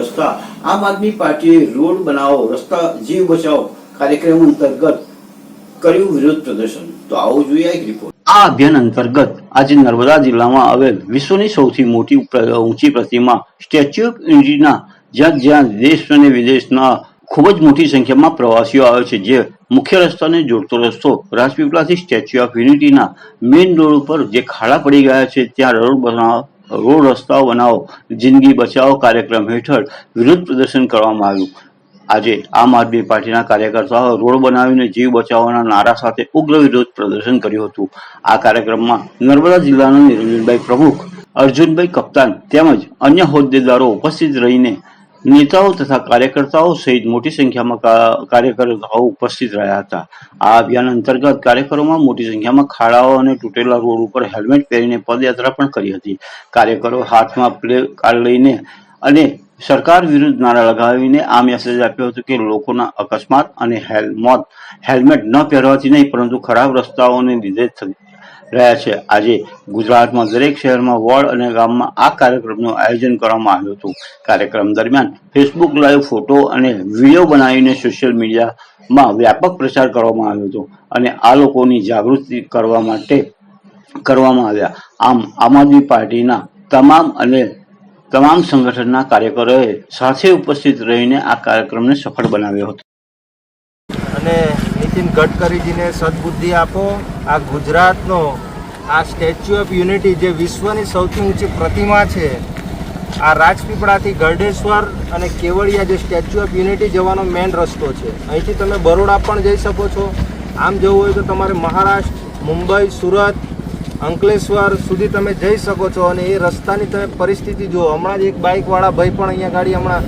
રસ્તા. આમ આદમી પાર્ટીએ રોડ બનાવો, રસ્તા જીવ બચાવો કાર્યક્રમ અંતર્ગત કર્યું વિરોધ પ્રદર્શન. તો આવો જોઈએ એક રિપોર્ટ આ અભિયાન અંતર્ગત આજે નર્મદા જિલ્લામાં આવેલ વિશ્વની સૌથી મોટી ઊંચી પ્રતિમા સ્ટેચ્યુ ઓફ યુનિટીના જ્યાં જ્યાં દેશ અને વિદેશના ખૂબ જ મોટી સંખ્યામાં પ્રવાસીઓ આવે છે, જે મુખ્ય રસ્તાને જોડતો રસ્તો, રાજપીપળાથી સ્ટેચ્યુ ઓફ યુનિટીના મેઇન રોડ ઉપર જે ખાડા પડી ગયા છે, ત્યાં રોડ બનાવો રોડ રસ્તાઓ બનાવો, જિંદગી બચાવો કાર્યક્રમ હેઠળ વિરોધ પ્રદર્શન કરવામાં આવ્યું. આજે આમ આદમી પાર્ટીના કાર્યકર્તાઓ રોડ બનાવીને જીવ બચાવવાના નારા સાથે ઉગ્ર વિરોધ પ્રદર્શન કર્યું હતું. આ કાર્યક્રમમાં નર્મદા જિલ્લાના નિરંજનભાઈ પ્રમુખ, અર્જુનભાઈ કપ્તાન તેમજ અન્ય હોદ્દેદારો ઉપસ્થિત રહીને નેતાઓ તથા કાર્યકર્તાઓ સહિત મોટી સંખ્યામાં કાર્યકર્તાઓ ઉપસ્થિત રહ્યા હતા. આ અભિયાન અંતર્ગત કાર્યકરોમાં મોટી સંખ્યામાં ખાડાઓ અને તૂટેલા રોડ ઉપર હેલ્મેટ પહેરીને પદયાત્રા પણ કરી હતી. કાર્યકરો હાથમાં પ્લે કાર્ડ લઈને અને સરકાર વિરુદ્ધ નારા લગાવીને આ મેસેજ આપ્યો હતો કે લોકોના અકસ્માત અને હેલ, મોત હેલ્મેટ ન પહેરવાથી નહીં, પરંતુ ખરાબ રસ્તાઓને લીધે રહ્યા છે. આજે ગુજરાતમાં દરેક શહેરમાં વોર્ડ અને ગામમાં આ કાર્યક્રમનું આયોજન કરવામાં આવ્યું હતું. કાર્યક્રમ દરમિયાન ફેસબુક લાઈવ ફોટો અને વીડિયો બનાવીને સોશિયલ મીડિયામાં વ્યાપક પ્રચાર કરવામાં આવ્યો હતો અને આ લોકોની જાગૃતિ કરવા માટે કરવામાં આવ્યા. આમ આમ આદમી પાર્ટીના તમામ અને તમામ સંગઠનના કાર્યકરોએ સાથે ઉપસ્થિત રહીને આ કાર્યક્રમને સફળ બનાવ્યો હતો. અને નીતિન ગડકરીજીને સદબુદ્ધિ આપો. આ ગુજરાતનો, આ સ્ટેચ્યુ ઓફ યુનિટી જે વિશ્વની સૌથી ઊંચી પ્રતિમા છે, આ રાજપીપળાથી ગરડેશ્વર અને કેવડિયા જે સ્ટેચ્યુ ઓફ યુનિટી જવાનો મેઇન રસ્તો છે. અહીંથી તમે બરોડા પણ જઈ શકો છો. આમ જવું હોય તો તમારે મહારાષ્ટ્ર, મુંબઈ, સુરત, અંકલેશ્વર સુધી તમે જઈ શકો છો અને એ રસ્તાની તમે પરિસ્થિતિ જુઓ. હમણાં જ એક બાઇકવાળા ભાઈ પણ અહીંયા ગાડી હમણાં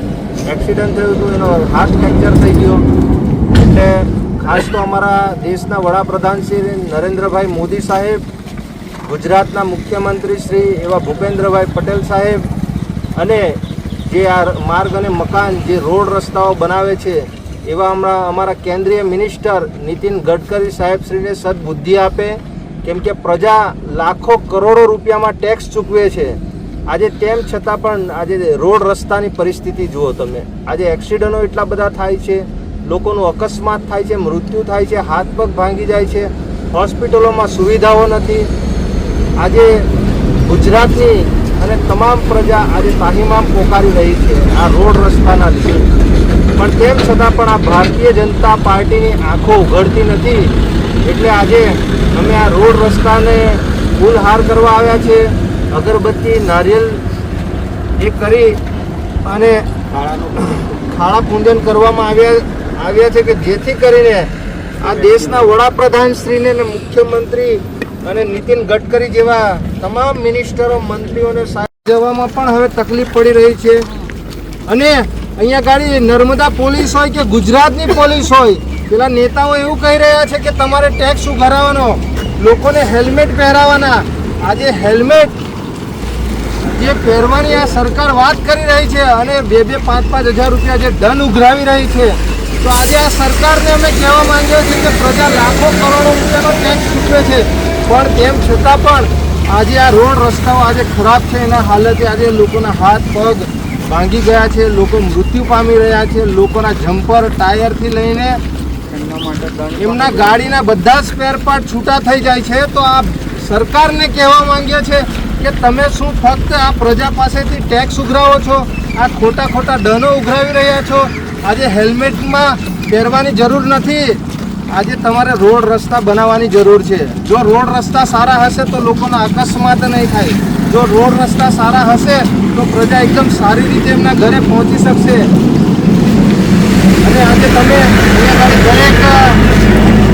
એક્સિડન્ટ થયું હતું, એનો હાર્ટ ફ્રેક્ચર થઈ ગયો. એટલે ખાસ તો અમારા દેશના વડાપ્રધાન શ્રી નરેન્દ્રભાઈ મોદી સાહેબ, ગુજરાતના મુખ્યમંત્રી શ્રી એવા ભૂપેન્દ્રભાઈ પટેલ સાહેબ અને જે આ માર્ગ અને મકાન, જે રોડ રસ્તાઓ બનાવે છે, એવા હમણાં અમારા કેન્દ્રીય મિનિસ્ટર નીતિન ગડકરી સાહેબ શ્રીને સદબુદ્ધિ આપે, કેમ કે પ્રજા લાખો કરોડો રૂપિયામાં ટેક્સ ચૂકવે છે. આજે તેમ છતાં પણ આજે રોડ રસ્તાની પરિસ્થિતિ જુઓ તમે. આજે એક્સિડન્ટો એટલા બધા થાય છે લોકોનું અકસ્માત થાય છે, મૃત્યુ થાય છે, હાથ પગ ભાંગી જાય છે, હોસ્પિટલોમાં સુવિધાઓ નથી. આજે ગુજરાતની અને તમામ પ્રજા આજે તાહીમામ પોકારી રહી છે આ રોડ રસ્તાના લીધે. પણ તેમ છતાં પણ આ ભારતીય જનતા પાર્ટીની આંખો ઉઘડતી નથી. એટલે આજે અમે આ રોડ રસ્તાને ફૂલહાર કરવા આવ્યા છે. અગરબત્તી, નારિયેલ એ કરી અને ખાડા પૂજન કરવામાં આવ્યા આવ્યા છે કે જેથી કરીને આ દેશના વડાપ્રધાન શ્રીને અને મુખ્યમંત્રી અને નીતિન ગડકરી જેવા તમામ મિનિસ્ટરો, મંત્રીઓને જવામાં પણ હવે તકલીફ પડી રહી છે. અને અહીંયા ગાડી નર્મદા પોલીસ હોય કે ગુજરાતની પોલીસ હોય, પેલા નેતાઓ એવું કહી રહ્યા છે કે તમારે ટેક્સ ઉઘરાવાનો, લોકોને હેલ્મેટ પહેરાવાના આજે હેલ્મેટ જે પહેરવાની આ સરકાર વાત કરી રહી છે અને બે બે પાંચ પાંચ હજાર રૂપિયા જે દંડ ઉઘરાવી રહી છે. તો આજે આ સરકારને અમે કહેવા માંગીએ છીએ કે પ્રજા લાખો કરોડો રૂપિયાનો ટેક્સ ચૂકવે છે. પણ તેમ છતાં પણ આજે આ રોડ રસ્તાઓ આજે ખરાબ છે. એના હાલતે આજે લોકોના હાથ પગ ભાંગી ગયા છે. લોકો મૃત્યુ પામી રહ્યા છે. લોકોના જમ્પર ટાયરથી લઈને એમના ગાડીના બધા સ્પેર પાર્ટ છૂટા થઈ જાય છે. તો આ સરકારને કહેવા માંગીએ છે કે તમે શું ફક્ત આ પ્રજા પાસેથી ટેક્સ ઉઘરાવો છો? આ ખોટા ખોટા ડનો ઉઘરાવી રહ્યા છો? આજે હેલ્મેટમાં પહેરવાની જરૂર નથી. આજે તમારે રોડ રસ્તા બનાવવાની જરૂર છે. જો રોડ રસ્તા સારા હશે તો લોકોના અકસ્માત નહીં થાય. જો રોડ રસ્તા સારા હશે તો પ્રજા એકદમ સારી રીતે એમના ઘરે પહોંચી શકશે. અને આજે તમે દરેક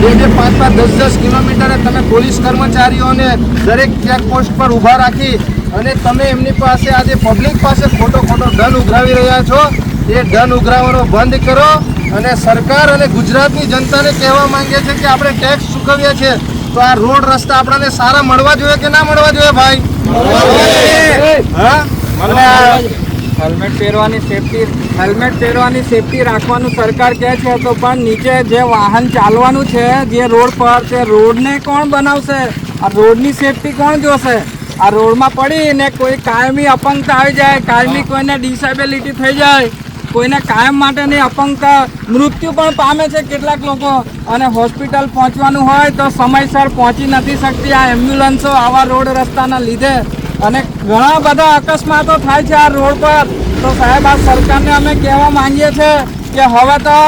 બે બે પાંચ પાંચ દસ દસ કિલોમીટરે તમે પોલીસ કર્મચારીઓને દરેક ચેકપોસ્ટ પર ઊભા રાખી અને તમે એમની પાસે આજે પબ્લિક પાસે ખોટો ખોટો ધન ઉઘરાવી રહ્યા છો એ ધન ઉઘરાવવાનો બંધ કરો અને સરકાર અને ગુજરાતની જનતાને કહેવા માંગે છે કે આપણે ટેક્સ ચૂકવીએ છીએ. તો આ રોડ રસ્તા આપણને સારા મળવા જોઈએ કે ના મળવા જોઈએ ભાઈ? હા? હેલ્મેટ પહેરવાની સેફટી હેલ્મેટ પહેરવાની સેફટી રાખવાનું સરકાર કહે છે તો પણ નીચે જે વાહન ચાલવાનું છે, જે રોડ પર તે રોડને કોણ બનાવશે? આ રોડની સેફટી કોણ જોશે? આ રોડમાં પડીને કોઈ કાયમી અપંગતા આવી જાય, કાયમી કોઈને ડિસેબિલિટી થઈ જાય. કોઈને કાયમ માટેની અપંગતા મૃત્યુ પણ પામે છે કેટલાક લોકો. અને હોસ્પિટલ પહોંચવાનું હોય તો સમયસર પહોંચી નથી શકતી આ એમ્બ્યુલન્સો આવા રોડ રસ્તાના લીધે. અને ઘણા બધા અકસ્માતો થાય છે આ રોડ પર. તો સાહેબ, આ સરકારને અમે કહેવા માંગીએ છીએ કે હવે તો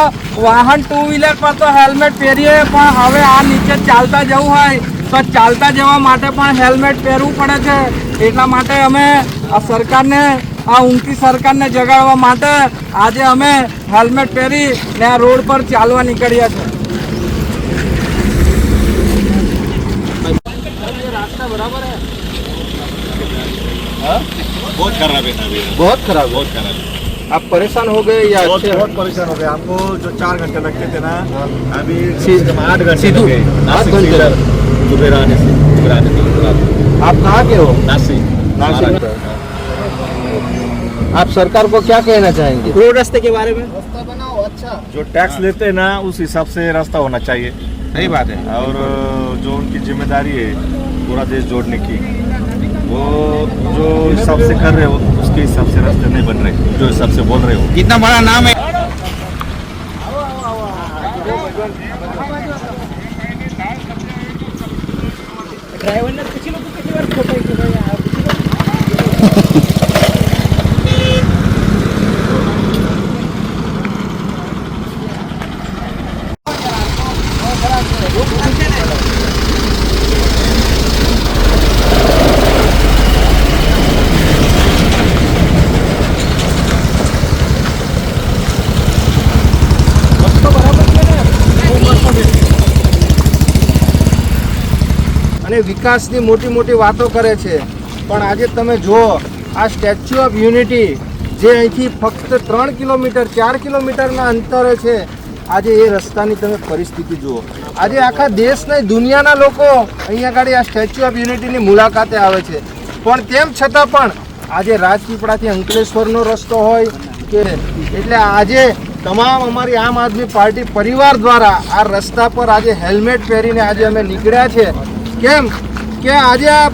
વાહન ટુ વ્હીલર પર તો હેલ્મેટ પહેરીએ, પણ હવે આ નીચે ચાલતા જવું હોય તો ચાલતા જવા માટે પણ હેલ્મેટ પહેરવું પડે છે. એટલા માટે અમે આ સરકારને આ ઊંઘતી સરકારને જગાડવા માટે આજે અમે હેલ્મેટ પહેરી ને આ રોડ પર ચાલવા નીકળ્યા છે बहुत खराब है ना अभी बहुत खराब है बहुत खराब है आप परेशान हो गए या बहुत अच्छे बहुत परेशान हो गए हमको जो चार घंटे लगते थे ना अभी सी- कम से कम आठ घंटे सीधू- लगे आठ नासिक घंटे से इधर सुबह आने से सुबह आने से इधर आते। आप कहाँ के हो नासिक नासिक महाराष्ट्र। आप सरकार को क्या कहना चाहेंगे? रोड रास्ते के बारे में? रास्ता बनाओ अच्छा। जो टैक्स लेते हैं ना उस हिसाब से रास्ता होना चाहिए। सही बात है। और जो उनकी ज़िम्मेदारी है पूरा देश जोड़ने की वो जो हिसाब से कर रहे हो उसके हिसाब से रास्ते नहीं बन रहे जो हिसाब से बोल रहे हो। कितना बड़ा नाम है? ड्राइवर ने पिछले અને વિકાસની મોટી મોટી વાતો કરે છે. પણ આજે તમે જુઓ, આ સ્ટેચ્યુ ઓફ યુનિટી જે અહીંથી ફક્ત ત્રણ કિલોમીટર, ચાર કિલોમીટરના અંતરે છે, આજે એ રસ્તાની તમે પરિસ્થિતિ જુઓ. આજે આખા દેશ નહીં દુનિયાના લોકો અહીંયા આગળ આ સ્ટેચ્યુ ઓફ યુનિટીની મુલાકાતે આવે છે. પણ તેમ છતાં પણ આજે રાજપીપળાથી અંકલેશ્વરનો રસ્તો હોય કે એટલે આજે તમામ અમારી આમ આદમી પાર્ટી પરિવાર દ્વારા આ રસ્તા પર આજે હેલ્મેટ પહેરીને આજે અમે નીકળ્યા છે. કેમ? કે આજે આ